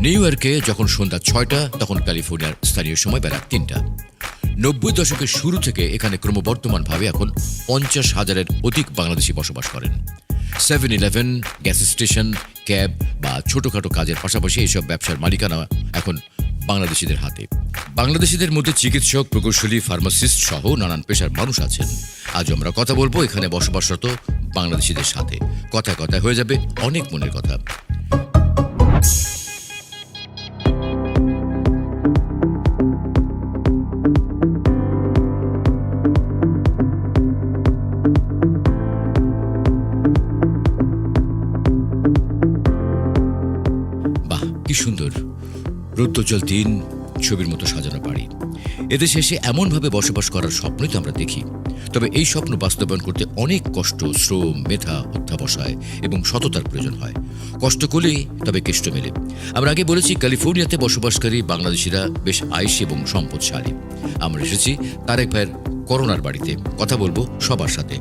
New ইয়র্কে যখন সন্ধ্যা ছয়টা, তখন ক্যালিফোর্নিয়ার স্থানীয় সময় বেলা তিনটা। নব্বই দশকের শুরু থেকে এখানে ক্রমবর্ধমানভাবে এখন পঞ্চাশ হাজারের অধিক বাংলাদেশি বসবাস করেন। Seven eleven, gas station, cab বা ছোটখাটো কাজের পাশাপাশি এইসব ব্যবসার মালিকানা এখন বাংলাদেশিদের হাতে। বাংলাদেশিদের মধ্যে চিকিৎসক, প্রকৌশলী, ফার্মাসিস্ট সহ নানান পেশার মানুষ আছেন। আজ আমরা কথা বলব এখানে বসবাসরত বাংলাদেশিদের সাথে। কথা কথা হয়ে যাবে অনেক মনের কথা। সুন্দর। রৌদ্রজল দিন ছবির মতো সাজানো বাড়ি। এদেশে এসে এমনভাবে বসবাস করার স্বপ্নই তো আমরা দেখি। তবে এই স্বপ্ন বাস্তবায়ন করতে অনেক কষ্ট, শ্রম, মেধা, অধ্যাবসায় এবং সততার প্রয়োজন হয়। কষ্ট করলেই তবে কেষ্ট মেলে। আমরা আগে বলেছি, ক্যালিফোর্নিয়াতে বসবাসকারী বাংলাদেশিরা বেশ আয়সী এবং সম্পদশালী। আমরা এসেছি তারেক ভাইয়ের করোনার বাড়িতে। কথা বলব সবার সাথে।